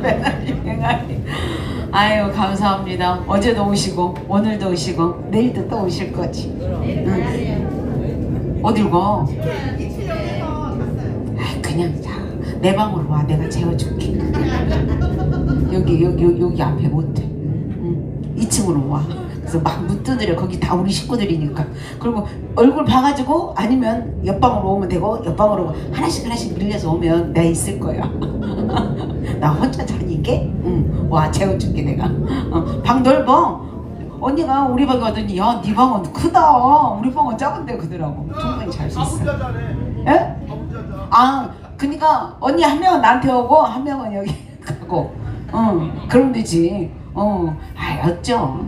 맨날 유행하니. 아유 감사합니다. 어제도 오시고 오늘도 오시고 내일도 또 오실 거지. 응. 어딜 가? 아 그냥 자, 내 방으로 와. 내가 재워줄게. 여기 여기 여기, 앞에 못해. 응. 2층으로 와. 그래서 막 문 두드려. 거기 다 우리 식구들이니까. 그리고 얼굴 봐가지고 아니면 옆방으로 오면 되고 옆방으로 하나씩 하나씩 밀려서 오면 내가 있을 거야. 나 혼자 자니게? 응. 와 재워줄게 내가. 어, 방 넓어. 언니가 우리 방 가더니 야 네 방은 크다. 우리 방은 작은데 그러더라고. 충분히 잘 수 있어. 아부자자네. 예? 아, 그니까 언니 한 명은 나한테 오고 한 명은 여기 가고. 어, 그럼 되지. 어, 아, 어쩌.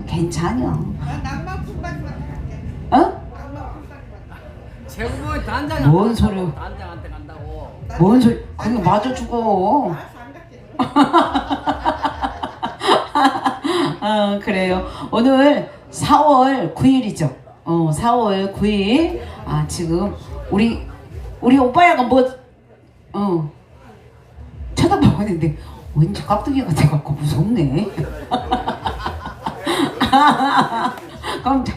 품바지만 할게. 어? 낭만 품바지만. 최고봉이 단장 뭔 소리야. 단장한테 간다고 뭔 소리? 그거 맞아 안 갈게. 아, 그래요. 오늘 4월 9일이죠. 어, 4월 9일. 아, 지금 우리 우리 오빠야가 뭐 어. 쳐다보는데 왠지 깍두기 같아 갖고 무섭네. 깜짝.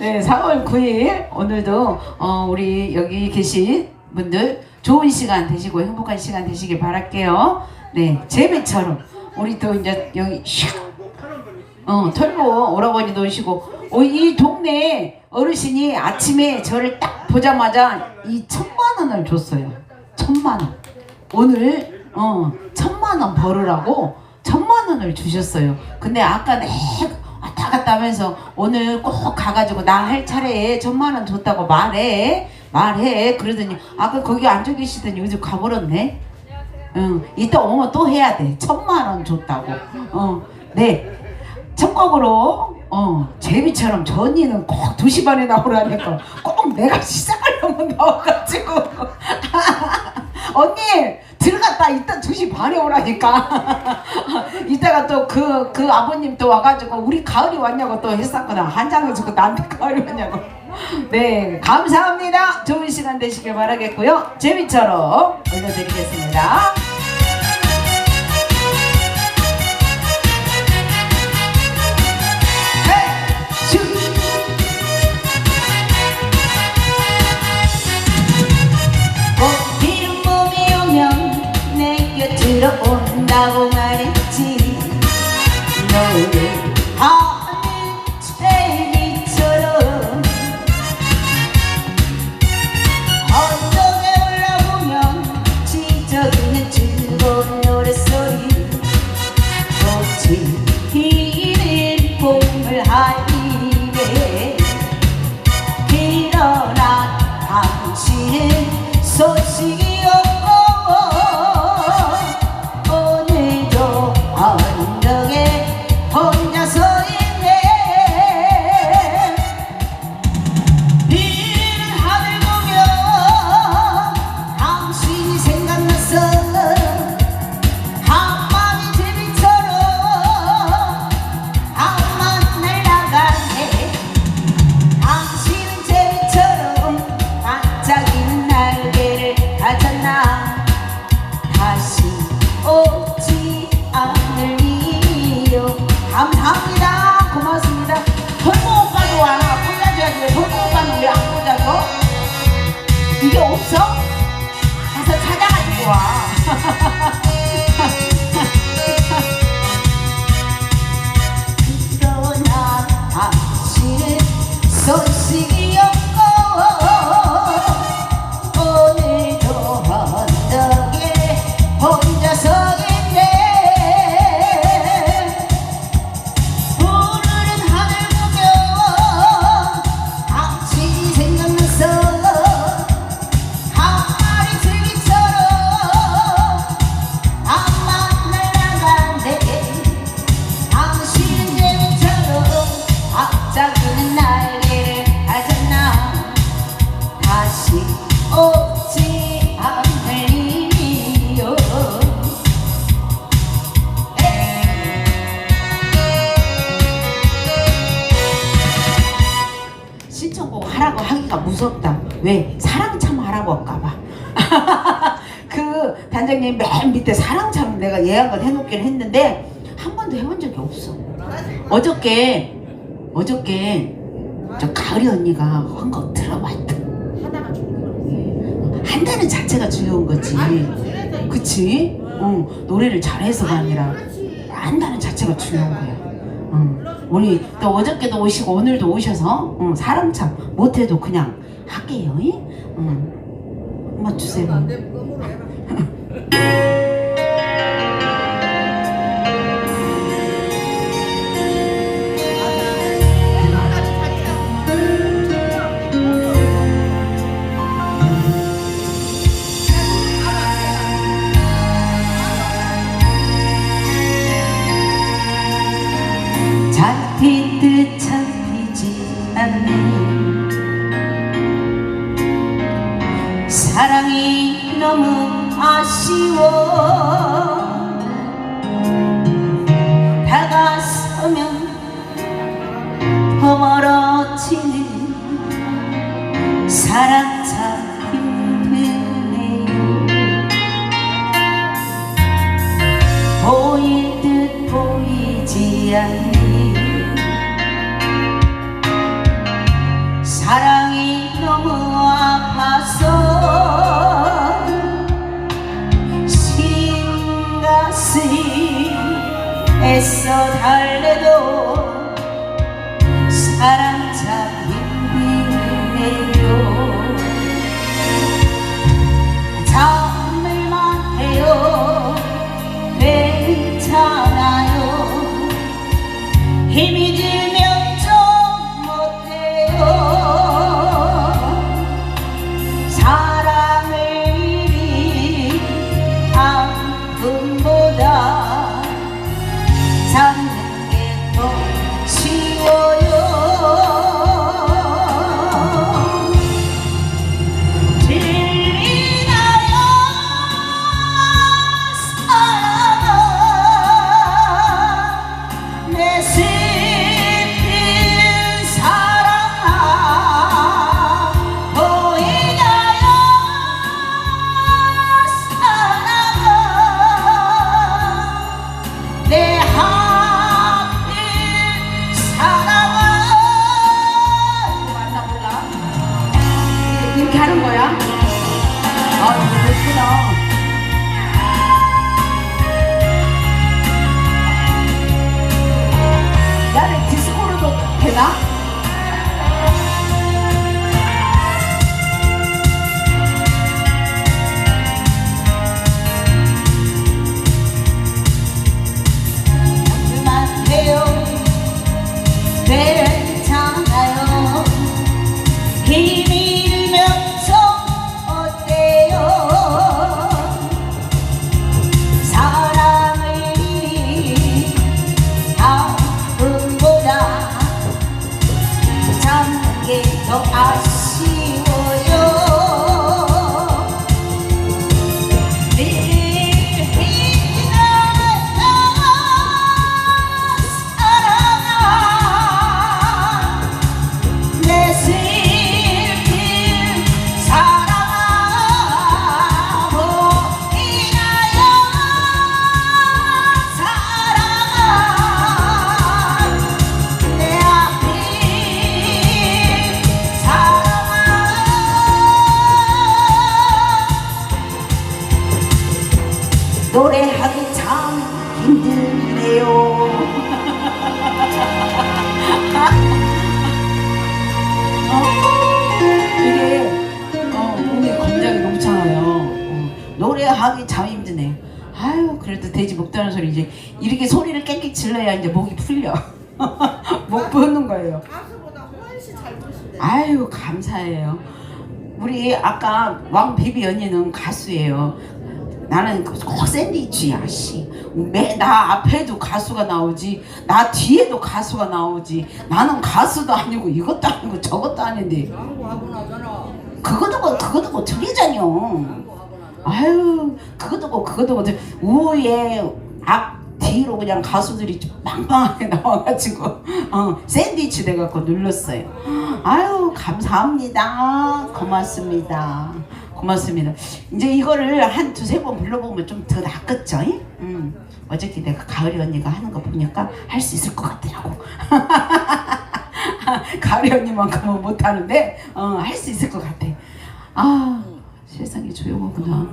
네, 4월 9일 오늘도 어, 우리 여기 계신 분들 좋은 시간 되시고 행복한 시간 되시길 바랄게요. 네, 제비처럼 우리 또 이제 여기 슉 어, 털보 오라버니도 오시고 어, 이 동네 어르신이 아침에 저를 딱 보자마자 이 천만 원을 줬어요. 천만 원. 오늘 어 천만 원 벌으라고 천만 원을 주셨어요. 근데 아까 내 왔다 갔다 하면서 오늘 꼭 가가지고 나 할 차례에 천만 원 줬다고 말해. 말해. 그러더니 아까 거기 앉아 계시더니 요즘 가버렸네. 응. 이따 오면 또 해야 돼. 천만 원 줬다고. 어네. 첫곡으로 어 제비처럼 저 언니는 꼭 2시 반에 나오라니까 꼭 내가 시작하려면 나와가지고. 언니 들어갔다 이따 2시 반에 오라니까. 이따가 또그그 아버님 또 와가지고 우리 가을이 왔냐고 또 했었거든. 한 장을 주고 나한테 가을이 왔냐고. 네 감사합니다. 좋은 시간 되시길 바라겠고요. 제비처럼 올려드리겠습니다 이 맨 밑에 사랑참 내가 예약을 해놓긴 했는데 한 번도 해본 적이 없어. 어저께 어저께 저 가을이 언니가 한곡 들어봤다. 거 한다는 자체가 중요한 거지. 그치? 어, 노래를 잘해서가 아니라. 한다는 자체가 중요한 거야. 응. 우리 또 어저께도 오시고 오늘도 오셔서 응, 사람 참 못해도 그냥 할게요. 응? 응. 한번 주세요. 사랑 참 힘드네요 보일 듯 보이지 않는 사랑이 너무 아파서 신 가슴이 애써 달래도 그래도 돼지 먹다는 소리 이제 이렇게 소리를 깽깽 질러야 이제 목이 풀려 목 푸는 거예요 가수보다 훨씬 잘 부르신대. 아유 감사해요. 우리 아까 왕 베비 언니는 가수예요. 나는 꼭 샌드위치야 씨. 매 나 앞에도 가수가 나오지, 나 뒤에도 가수가 나오지. 나는 가수도 아니고 이것도 아니고 저것도 아닌데 광고하고 나잖아. 그것도 뭐 그것도 뭐 틀리잖요. 아유 그것도 뭐 그것도 뭐 우에 앞 뒤로 그냥 가수들이 빵빵하게 나와가지고 어, 샌드위치 돼갖고 눌렀어요. 아유 감사합니다. 고맙습니다. 고맙습니다. 이제 이거를 한 두세 번 불러보면 좀 더 낫겠죠? 음. 어저께 내가 가을이 언니가 하는 거 보니까 할 수 있을 것 같더라고. 가을이 언니만큼은 못하는데 어, 할 수 있을 것 같아. 아 세상이 조용하구나.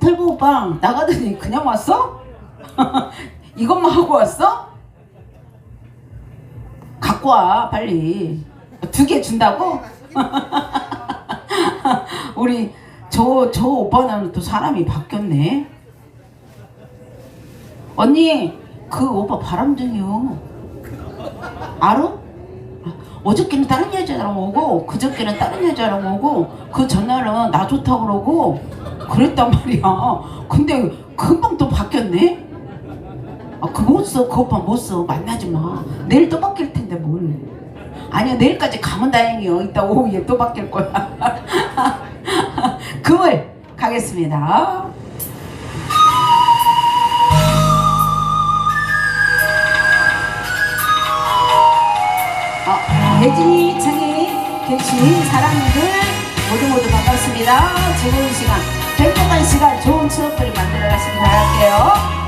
털보 오빠 나가더니 그냥 왔어? 이것만 하고 왔어? 갖고 와 빨리 두 개 준다고? 우리 저저 오빠는 또 사람이 바뀌었네. 언니 그 오빠 바람둥이요. 알아? 아, 어저께는 다른 여자랑 오고 그저께는 다른 여자랑 오고 그 전날은 나 좋다고 그러고 그랬단 말이야. 근데 금방 또 바뀌었네. 아, 그못 써. 그 오빠 못 써. 만나지 마. 내일 또 바뀔 텐데 뭘. 아니야 내일까지 가면 다행이요. 이따 오후에 또 바뀔 거야. 금을 가겠습니다. 어, 예진이 창에 계신 사람들 모두 모두 반갑습니다. 즐거운 시간, 행복한 시간, 좋은 추억들을 만들어 가시기 바랄게요.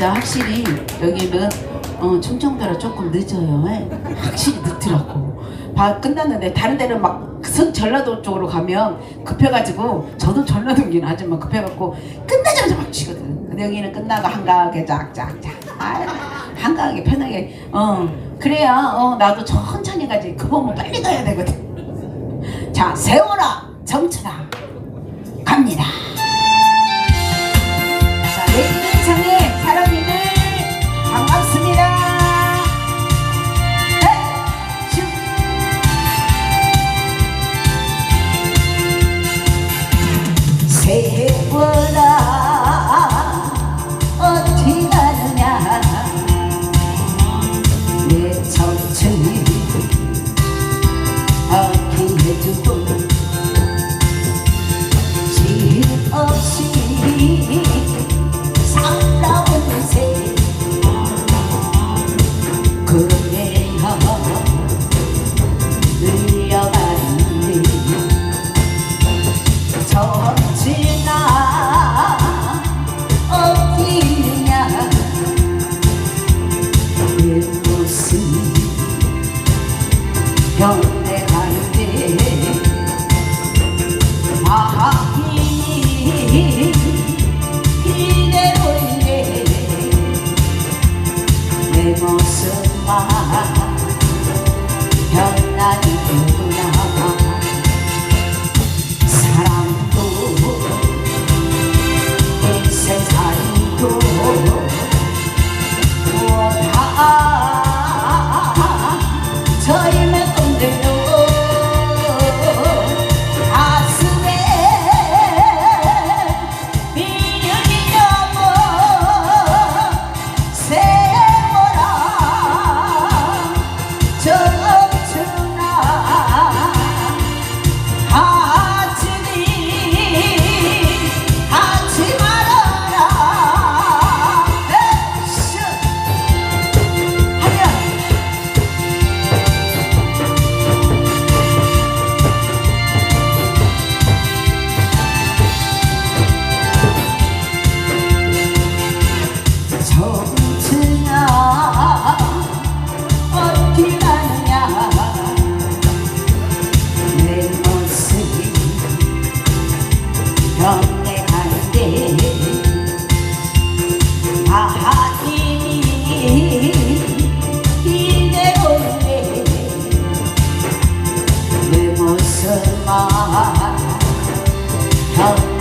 진짜 확실히 여기는 어, 충청도라 조금 늦어요. 예. 확실히 늦더라고. 봐 끝났는데 다른 데는 막 성- 전라도 쪽으로 가면 급해가지고 저도 전라도긴 하지만 급해갖고 끝나자마자 막 치거든. 근데 여기는 끝나고 한가하게 쫙쫙쫙. 아유, 한가하게 편하게. 어 그래야 어 나도 천천히 가지. 그거면 빨리 가야 되거든. 자 세워라. 정철아. 갑니다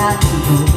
그만 편한 분한